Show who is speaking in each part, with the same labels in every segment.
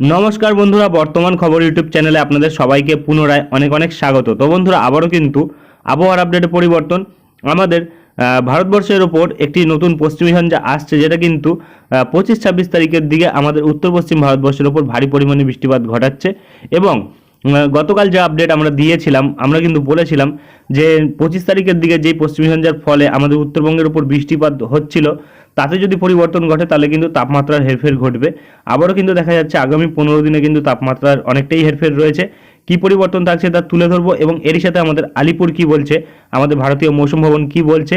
Speaker 1: নমস্কার বন্ধুরা, বর্তমান খবর ইউটিউব চ্যানেলে আপনাদের সবাইকে পুনরায় অনেক অনেক স্বাগত। তো বন্ধুরা, আবারও কিন্তু আবহাওয়ার আপডেটের পরিবর্তন। আমাদের ভারতবর্ষের ওপর একটি নতুন পশ্চিমী যা আসছে, যেটা কিন্তু পঁচিশ ছাব্বিশ তারিখের দিকে আমাদের উত্তর পশ্চিম ভারতবর্ষের ওপর ভারী পরিমাণে বৃষ্টিপাত ঘটাচ্ছে এবং গতকাল যে আপডেট আমরা দিয়েছিলাম, আমরা কিন্তু বলেছিলাম যে পঁচিশ তারিখের দিকে যেই পশ্চিমী ঝঞ্ঝার ফলে আমাদের উত্তরবঙ্গের উপর বৃষ্টিপাত হচ্ছিল, তাতে যদি পরিবর্তন ঘটে তাহলে কিন্তু তাপমাত্রার হেরফের ঘটবে। আবারও কিন্তু দেখা যাচ্ছে আগামী পনেরো দিনে কিন্তু তাপমাত্রার অনেকটাই হেরফের রয়েছে। কি পরিবর্তন থাকছে তা তুলে ধরবো এবং এরই সাথে আমাদের আলিপুর কি বলছে, আমাদের ভারতীয় মৌসুম ভবন কি বলছে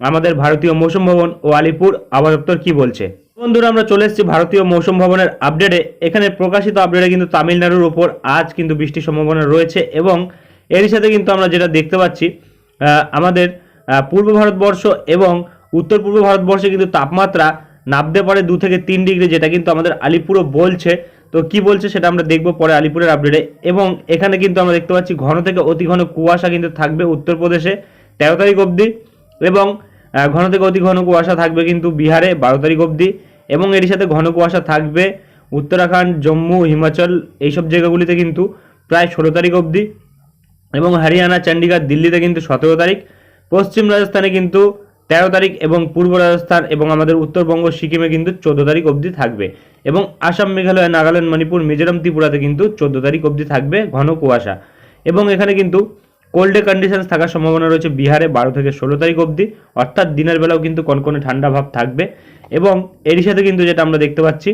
Speaker 1: আমাদের ভারতীয় মৌসুম ভবন ও আলিপুর আবহাওয়া কি বলছে? বন্ধুরা, আমরা চলে এসেছি ভারতীয় মৌসুম ভবনের আপডেটে। এখানে প্রকাশিত আপডেটে কিন্তু তামিলনাড়ুর ওপর আজ কিন্তু বৃষ্টির সম্ভাবনা রয়েছে এবং এরই সাথে কিন্তু আমরা যেটা দেখতে পাচ্ছি আমাদের পূর্ব ভারতবর্ষ এবং উত্তর পূর্ব ভারতবর্ষে কিন্তু তাপমাত্রা নামতে পারে দু থেকে তিন ডিগ্রি, যেটা কিন্তু আমাদের আলিপুরও বলছে। তো কি বলছে সেটা আমরা দেখব পরে আলিপুরের আপডেটে। এবং এখানে কিন্তু আমরা দেখতে পাচ্ছি ঘন থেকে অতি ঘন কুয়াশা কিন্তু থাকবে উত্তরপ্রদেশে। তেরো তারিখ অবধি এবং ঘন থেকে অতি ঘন কুয়াশা থাকবে কিন্তু বিহারে বারো তারিখ অবধি এবং এর সাথে ঘন কুয়াশা থাকবে উত্তরাখণ্ড, জম্মু, হিমাচল এইসব জায়গাগুলিতে কিন্তু প্রায় ষোলো তারিখ অবধি এবং হরিয়ানা চণ্ডীগড় দিল্লিতে কিন্তু সতেরো তারিখ, পশ্চিম রাজস্থানে কিন্তু তেরো তারিখ এবং পূর্ব রাজস্থান এবং আমাদের উত্তরবঙ্গ, সিকিমে কিন্তু চোদ্দ তারিখ অবধি থাকবে এবং আসাম, মেঘালয়, নাগাল্যান্ড, মণিপুর, মিজোরাম, ত্রিপুরাতে কিন্তু চোদ্দ তারিখ অবধি থাকবে ঘন কুয়াশা এবং এখানে কিন্তু কোল্ডে কন্ডিশনস থাকার সম্ভাবনা রয়েছে বিহারে বারো থেকে ষোলো তারিখ অবধি। অর্থাৎ দিনের বেলাও কিন্তু কনকনে ঠান্ডা ভাব থাকবে। এবং এরই সাথে কিন্তু যেটা আমরা দেখতে পাচ্ছি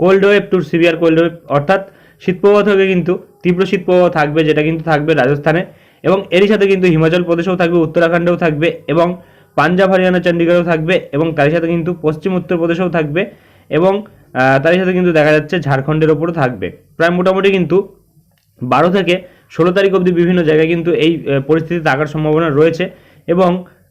Speaker 1: cold wave to severe cold wave অর্থাৎ শীতপ্রবাহ থেকে কিন্তু তীব্র শীতপ্রবাহ থাকবে, যেটা কিন্তু থাকবে রাজস্থানে। এবং এরই সাথে কিন্তু হিমাচল প্রদেশেও থাকবে, উত্তরাখণ্ডেও থাকবে, এবং পাঞ্জাব, হরিয়ানা, চণ্ডীগড়েও থাকবে, এবং তারই সাথে কিন্তু পশ্চিম উত্তরপ্রদেশেও থাকবে, এবং তারই সাথে কিন্তু দেখা যাচ্ছে ঝাড়খণ্ডের ওপরও থাকবে। প্রায় মোটামুটি কিন্তু বারো থেকে ষোলো তারিখ অবধি বিভিন্ন জায়গায় কিন্তু এই পরিস্থিতি থাকার সম্ভাবনা রয়েছে এবং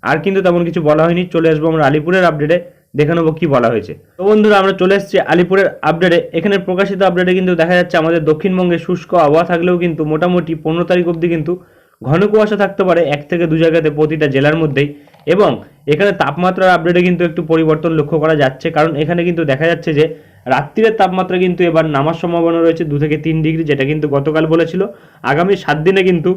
Speaker 1: আর কিন্তু তেমন কিছু বলা হয়নি। চলে আসব আমরা আলিপুরের আপডেটে দেখে নেব কি বলা হয়েছে। তো বন্ধুরা, আমরা চলে এসেছি আলিপুরের আপডেটে এখানে প্রকাশিত আপডেটে কিন্তু দেখা যাচ্ছে আমাদের দক্ষিণবঙ্গে শুষ্ক আবহাওয়া থাকলেও কিন্তু মোটামুটি পনেরো তারিখ অবধি কিন্তু ঘন কুয়াশা থাকতে পারে এক থেকে দু জায়গাতে প্রতিটা জেলার মধ্যেই। এবং এখানে তাপমাত্রার আপডেটে কিন্তু একটু পরিবর্তন লক্ষ্য করা যাচ্ছে। কারণ এখানে কিন্তু দেখা যাচ্ছে যে রাত্রিরের তাপমাত্রা কিন্তু এবার নামার সম্ভাবনা রয়েছে দু থেকে তিন ডিগ্রি, যেটা কিন্তু গতকাল বলেছিল। আগামী সাত দিনে কিন্তু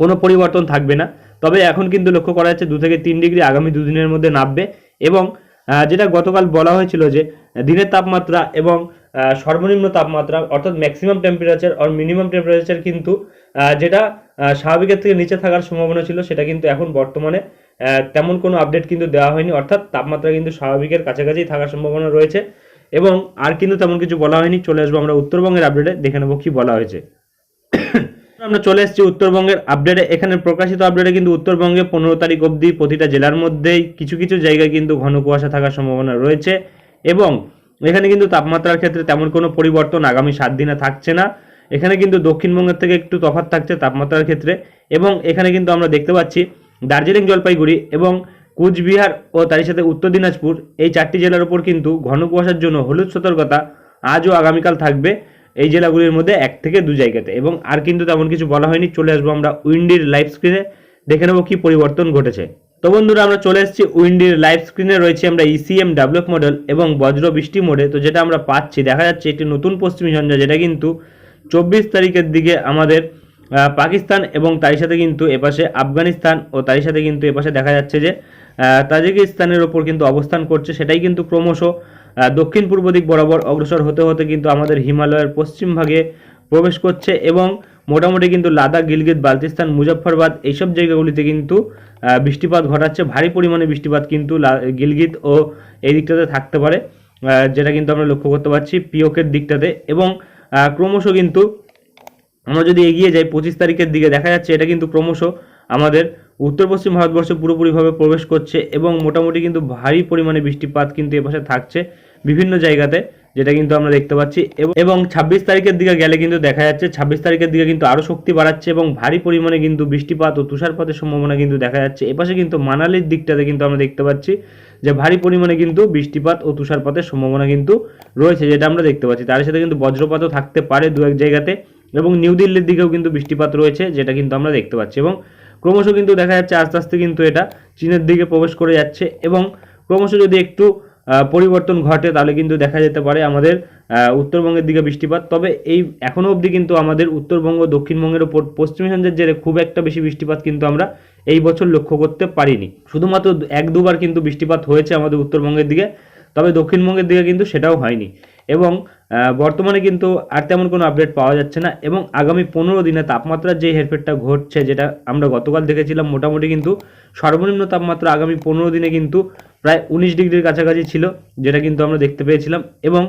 Speaker 1: কোনো পরিবর্তন থাকবে না। তবে এখন কিন্তু লক্ষ্য করা যাচ্ছে দু থেকে তিন ডিগ্রি আগামী দুদিনের মধ্যে নামবে এবং যেটা গতকাল বলা হয়েছিল যে, দিনের তাপমাত্রা এবং সর্বনিম্ন তাপমাত্রা অর্থাৎ ম্যাক্সিমাম টেম্পারেচার আর মিনিমাম টেম্পারেচার কিন্তু যেটা স্বাভাবিকের থেকে নিচে থাকার সম্ভাবনা ছিল, সেটা কিন্তু এখন বর্তমানে তেমন কোনো আপডেট কিন্তু দেওয়া হয়নি। অর্থাৎ তাপমাত্রা কিন্তু স্বাভাবিকের কাছাকাছি থাকার সম্ভাবনা রয়েছে। এবং আর কিন্তু তেমন কিছু বলা হয়নি। চলে আসব আমরা উত্তরবঙ্গের আপডেটে দেখে নেব কি বলা হয়েছে। আমরা চলে এসেছি উত্তরবঙ্গের আপডেটে এখানে প্রকাশিত আপডেটে কিন্তু উত্তরবঙ্গে পনেরো তারিখ অবধি প্রতিটা জেলার মধ্যেই কিছু কিছু জায়গায় কিন্তু ঘন কুয়াশা থাকার সম্ভাবনা রয়েছে এবং এখানে কিন্তু তাপমাত্রার ক্ষেত্রে তেমন কোনো পরিবর্তন আগামী সাত দিনে থাকছে না। এখানে কিন্তু দক্ষিণবঙ্গের থেকে একটু তফাৎ থাকছে তাপমাত্রার ক্ষেত্রে এবং এখানে কিন্তু আমরা দেখতে পাচ্ছি দার্জিলিং জলপাইগুড়ি এবং কুচবিহার ও তারই সাথে উত্তর দিনাজপুর, এই চারটি জেলার উপর কিন্তু ঘন কুয়াশার জন্য হলুদ সতর্কতা আজও আগামীকাল থাকবে। এই জেলাগুলির মধ্যে এক থেকে দু জায়গাতে। এবং আর কিন্তু তেমন কিছু বলা হয়নি। চলে আসব আমরা উইন্ডির লাইভ স্ক্রিনে। দেখে নেব কি পরিবর্তন ঘটেছে। তো বন্ধুরা, আমরা চলে এসেছি উইন্ডির লাইভ স্ক্রিনে। রয়েছে আমরা ইসিএম ডেভেলপ মডেল এবং বজ্র বৃষ্টি মোডে তো যেটা আমরা পাচ্ছি, দেখা যাচ্ছে একটি নতুন পশ্চিমী ঝঞ্ঝা, যেটা কিন্তু চব্বিশ তারিখের দিকে আমাদের পাকিস্তান এবং তারই সাথে কিন্তু এপাশে আফগানিস্তান ও তারই সাথে কিন্তু এপাশে দেখা যাচ্ছে যে তাজিকিস্তানের ওপর কিন্তু অবস্থান করছে, সেটাই কিন্তু ক্রমশ দক্ষিণ পূর্ব দিক বরাবর অগ্রসর হতে হতে কিন্তু আমাদের হিমালয়ের পশ্চিম ভাগে প্রবেশ করছে এবং মোটামুটি কিন্তু লাদাখ, গিলগিত বালতিস্তান মুজফ্ফরবাদ এইসব জায়গাগুলিতে কিন্তু বৃষ্টিপাত ঘটাচ্ছে। ভারী পরিমাণে বৃষ্টিপাত কিন্তু গিলগিত ও এই দিকটাতে থাকতে পারে যেটা কিন্তু আমরা লক্ষ্য করতে পারছি পিওকের দিকটাতে এবং ক্রমশ কিন্তু আমরা যদি এগিয়ে যাই, পঁচিশ তারিখের দিকে দেখা যাচ্ছে এটা কিন্তু ক্রমশ আমাদের উত্তর পশ্চিম ভারতবর্ষে পুরোপুরিভাবে প্রবেশ করছে এবং মোটামুটি কিন্তু ভারী পরিমাণে বৃষ্টিপাত কিন্তু এপাশে থাকছে বিভিন্ন জায়গাতে, যেটা কিন্তু আমরা দেখতে পাচ্ছি। এবং- এবং ছাব্বিশ তারিখের দিকে গেলে কিন্তু দেখা যাচ্ছে ছাব্বিশ তারিখের দিকে কিন্তু আরও শক্তি বাড়াচ্ছে এবং ভারী পরিমাণে কিন্তু বৃষ্টিপাত ও তুষারপাতের সম্ভাবনা কিন্তু দেখা যাচ্ছে। এপাশে কিন্তু মানালির দিকটাতে কিন্তু আমরা দেখতে পাচ্ছি যে ভারী পরিমাণে কিন্তু বৃষ্টিপাত ও তুষারপাতের সম্ভাবনা কিন্তু রয়েছে, যেটা আমরা দেখতে পাচ্ছি। তার সাথে কিন্তু বজ্রপাতও থাকতে পারে দু এক জায়গাতে। এবং নিউ দিল্লির দিকেও কিন্তু বৃষ্টিপাত রয়েছে, যেটা কিন্তু আমরা দেখতে পাচ্ছি। এবং ক্রমশ কিন্তু দেখা যাচ্ছে আস্তে আস্তে কিন্তু এটা চীনের দিকে প্রবেশ করে যাচ্ছে এবং ক্রমশ যদি একটু পরিবর্তন ঘটে, তাহলে কিন্তু দেখা যেতে পারে আমাদের উত্তরবঙ্গের দিকে বৃষ্টিপাত। তবে এই এখনও অবধি কিন্তু আমাদের উত্তরবঙ্গ, দক্ষিণবঙ্গের ওপর পশ্চিমী ঝঞ্ঝের জেরে খুব একটা বেশি বৃষ্টিপাত কিন্তু আমরা এই বছর লক্ষ্য করতে পারিনি। শুধুমাত্র এক দুবার কিন্তু বৃষ্টিপাত হয়েছে আমাদের উত্তরবঙ্গের দিকে, তবে দক্ষিণবঙ্গের দিকে কিন্তু সেটাও হয়নি। এবং বর্তমানে কিন্তু আর তেমন কোনো আপডেট পাওয়া যাচ্ছে না এবং আগামী পনেরো দিনে তাপমাত্রার যে হেরফেরটা ঘটছে যেটা আমরা গতকাল দেখেছিলাম মোটামুটি কিন্তু সর্বনিম্ন তাপমাত্রা আগামী পনেরো দিনে কিন্তু প্রায় উনিশ ডিগ্রির কাছাকাছি ছিল, যেটা কিন্তু আমরা দেখতে পেয়েছিলাম এবং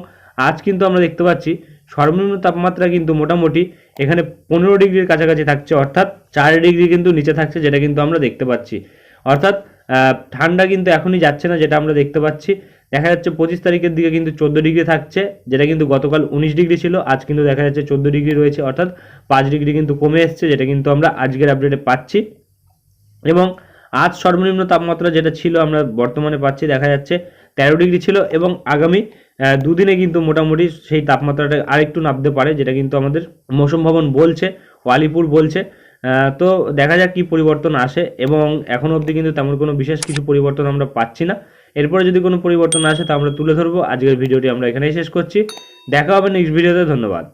Speaker 1: আজ কিন্তু আমরা দেখতে পাচ্ছি সর্বনিম্ন তাপমাত্রা কিন্তু মোটামুটি এখানে পনেরো ডিগ্রির কাছাকাছি থাকছে, অর্থাৎ চার ডিগ্রি কিন্তু নিচে থাকছে যেটা কিন্তু আমরা দেখতে পাচ্ছি। অর্থাৎ ঠান্ডা কিন্তু এখনই যাচ্ছে না যেটা আমরা দেখতে পাচ্ছি। দেখা যাচ্ছে পঁচিশ তারিখের দিকে কিন্তু চোদ্দ ডিগ্রি থাকছে, যেটা কিন্তু গতকাল উনিশ ডিগ্রি ছিল, আজ কিন্তু দেখা যাচ্ছে চোদ্দ ডিগ্রি রয়েছে, অর্থাৎ পাঁচ ডিগ্রি কিন্তু কমে এসছে, যেটা কিন্তু আমরা আজকের আপডেটে পাচ্ছি। এবং আজ সর্বনিম্ন তাপমাত্রা যেটা ছিল আমরা বর্তমানে পাচ্ছি, দেখা যাচ্ছে তেরো ডিগ্রি ছিল এবং আগামী দুদিনে কিন্তু মোটামুটি সেই তাপমাত্রাটা আরেকটু নামতে পারে, যেটা কিন্তু আমাদের মৌসুম ভবন বলছে, ও আলিপুর বলছে। তো দেখা যাক কি পরিবর্তন আসে এবং এখন অবধি কিন্তু তেমন কোনো বিশেষ কিছু পরিবর্তন আমরা পাচ্ছি না। এরপরে যদি কোনো পরিবর্তন আসে, তা আমরা তুলে ধরবো। আজকের ভিডিওটি আমরা এখানেই শেষ করছি। দেখা হবে নেক্সট ভিডিওতে ধন্যবাদ।